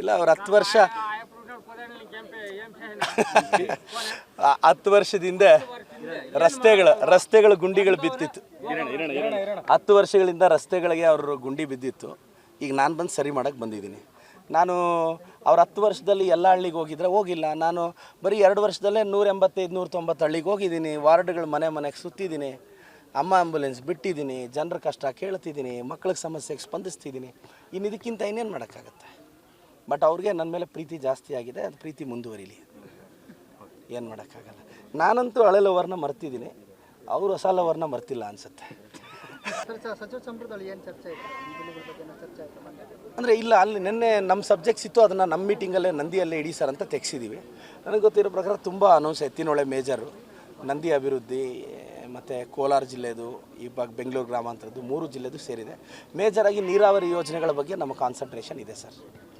ಇಲ್ಲ ಅವ್ರ ಹತ್ತು ವರ್ಷ ಹತ್ತು ವರ್ಷದಿಂದ ರಸ್ತೆಗಳ ರಸ್ತೆಗಳ ಗುಂಡಿಗಳು ಬಿದ್ದಿತ್ತು. ಹತ್ತು ವರ್ಷಗಳಿಂದ ರಸ್ತೆಗಳಿಗೆ ಅವ್ರ ಗುಂಡಿ ಬಿದ್ದಿತ್ತು. ಈಗ ನಾನು ಬಂದು ಸರಿ ಮಾಡೋಕ್ಕೆ ಬಂದಿದ್ದೀನಿ. ನಾನು ಅವ್ರ ಹತ್ತು ವರ್ಷದಲ್ಲಿ ಎಲ್ಲ ಹಳ್ಳಿಗೆ ಹೋಗಿದ್ರೆ ಹೋಗಿಲ್ಲ. ನಾನು ಬರೀ ಎರಡು ವರ್ಷದಲ್ಲೇ ನೂರ ಎಂಬತ್ತೈದು ನೂರ ತೊಂಬತ್ತು ಹಳ್ಳಿಗೆ ಹೋಗಿದ್ದೀನಿ. ವಾರ್ಡ್ಗಳು ಮನೆ ಮನೆಗೆ ಸುತ್ತಿದ್ದೀನಿ. ಅಮ್ಮ ಆಂಬುಲೆನ್ಸ್ ಬಿಟ್ಟಿದ್ದೀನಿ ಜನರ ಕಷ್ಟ ಕೇಳ್ತಿದ್ದೀನಿ ಮಕ್ಳಿಗೆ ಸಮಸ್ಯೆಗೆ ಸ್ಪಂದಿಸ್ತಿದ್ದೀನಿ. ಇನ್ನು ಇದಕ್ಕಿಂತ ಇನ್ನೇನು ಮಾಡೋಕ್ಕಾಗತ್ತೆ? ಬಟ್ ಅವ್ರಿಗೆ ನನ್ನ ಮೇಲೆ ಪ್ರೀತಿ ಜಾಸ್ತಿ ಆಗಿದೆ ಅದು ಪ್ರೀತಿ ಮುಂದುವರಿಲಿ. ಏನು ಮಾಡೋಕ್ಕಾಗಲ್ಲ. ನಾನಂತೂ ಹಳೆ ಲವರ್ನ ಮರ್ತಿದ್ದೀನಿ ಅವರು ಹೊಸ ಲವರ್ನ ಮರ್ತಿಲ್ಲ ಅನಿಸುತ್ತೆ. ಅಂದರೆ ಇಲ್ಲ ಅಲ್ಲಿ ನಿನ್ನೆ ನಮ್ಮ ಸಬ್ಜೆಕ್ಟ್ಸ್ ಇತ್ತು ಅದನ್ನು ನಮ್ಮ ಮೀಟಿಂಗಲ್ಲೇ ನಂದಿಯಲ್ಲೇ ಇಡಿ ಸರ್ ಅಂತ ತೆಗ್ಸಿದ್ದೀವಿ ನನಗೆ ಗೊತ್ತಿರೋ ಪ್ರಕಾರ ತುಂಬ ಅನೌನ್ಸ್ ಎತ್ತಿನೊಳೆ ಮೇಜರು ನಂದಿ ಅಭಿವೃದ್ಧಿ ಮತ್ತು ಕೋಲಾರ ಜಿಲ್ಲೆದು, ಈ ಭಾಗ ಬೆಂಗಳೂರು ಗ್ರಾಮಾಂತರದ್ದು ಮೂರು ಜಿಲ್ಲೆದು ಸೇರಿದೆ. ಮೇಜರಾಗಿ ನೀರಾವರಿ ಯೋಜನೆಗಳ ಬಗ್ಗೆ ನಮ್ಮ ಕಾನ್ಸಂಟ್ರೇಷನ್ ಇದೆ ಸರ್